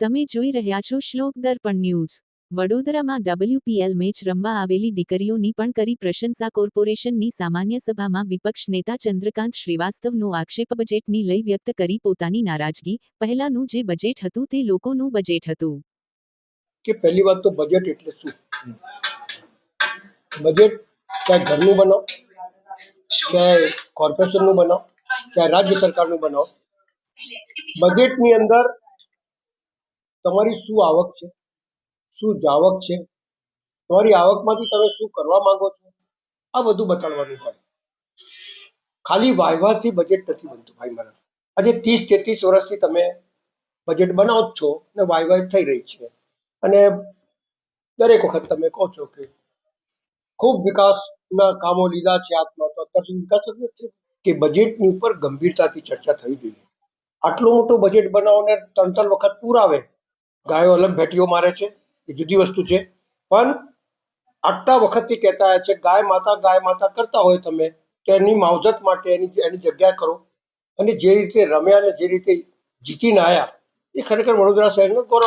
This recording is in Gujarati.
તમે જોઈ રહ્યા છો શ્લોક દર્પણ ન્યૂઝ. વડોદરામાં ડબલ્યુપીએલ મેચ રમવા આવેલી દીકરીઓની પણ કરી પ્રશંસા કોર્પોરેશનની સામાન્ય સભામાં વિપક્ષ નેતા ચંદ્રકાંત શ્રીવાસ્તવનો આક્ષેપ બજેટની લઈ વ્યક્ત કરી પોતાની નારાજગી, પહેલાનું જે બજેટ હતું તે લોકોનું બજેટ હતું. કે પહેલી વાત તો બજેટ એટલે શું? બજેટ ક્યાંય ઘરનું બનાવો, ક્યાંય કોર્પોરેશનનું બનાવો, ક્યાંય રાજ્ય સરકારનું બનાવો. બજેટની અંદર તમારી શું આવક છે? શું જાવક છે? તમારી આવકમાંથી તમે શું કરવા માંગો છો? આ બધું બતાડવાનું હોય. ખાલી વાયવાથી બજેટ નથી બનતું, ભાઈ મારા. આજે ત્રીસ તેત્રીસ વર્ષથી તમે બજેટ બનાવો જ છો ને વાયવાય થઈ રહી છે. અને દરેક વખત તમે કહો છો કે ખૂબ વિકાસના કામો લીધા છે હાથમાં, તો અત્યાર સુધી વિકાસ જ નથી કે બજેટની ઉપર ગંભીરતાથી ચર્ચા થવી જોઈએ. આટલું મોટું બજેટ બનાવો ને ત્રણ ત્રણ વખત પૂર આવે ગાયો અલગ ભેટીઓ મારે છે, એ જુદી વસ્તુ છે. પણ આટલા વખતથી કહેતા છે, ગાય માતા ગાય માતા કરતા હોય તમે, તો એની માવજત માટે એની એની જગ્યા કરો. અને જે રીતે રમ્યા અને જે રીતે જીતીને આવ્યા એ ખરેખર વડોદરા શહેરનો ગૌરવ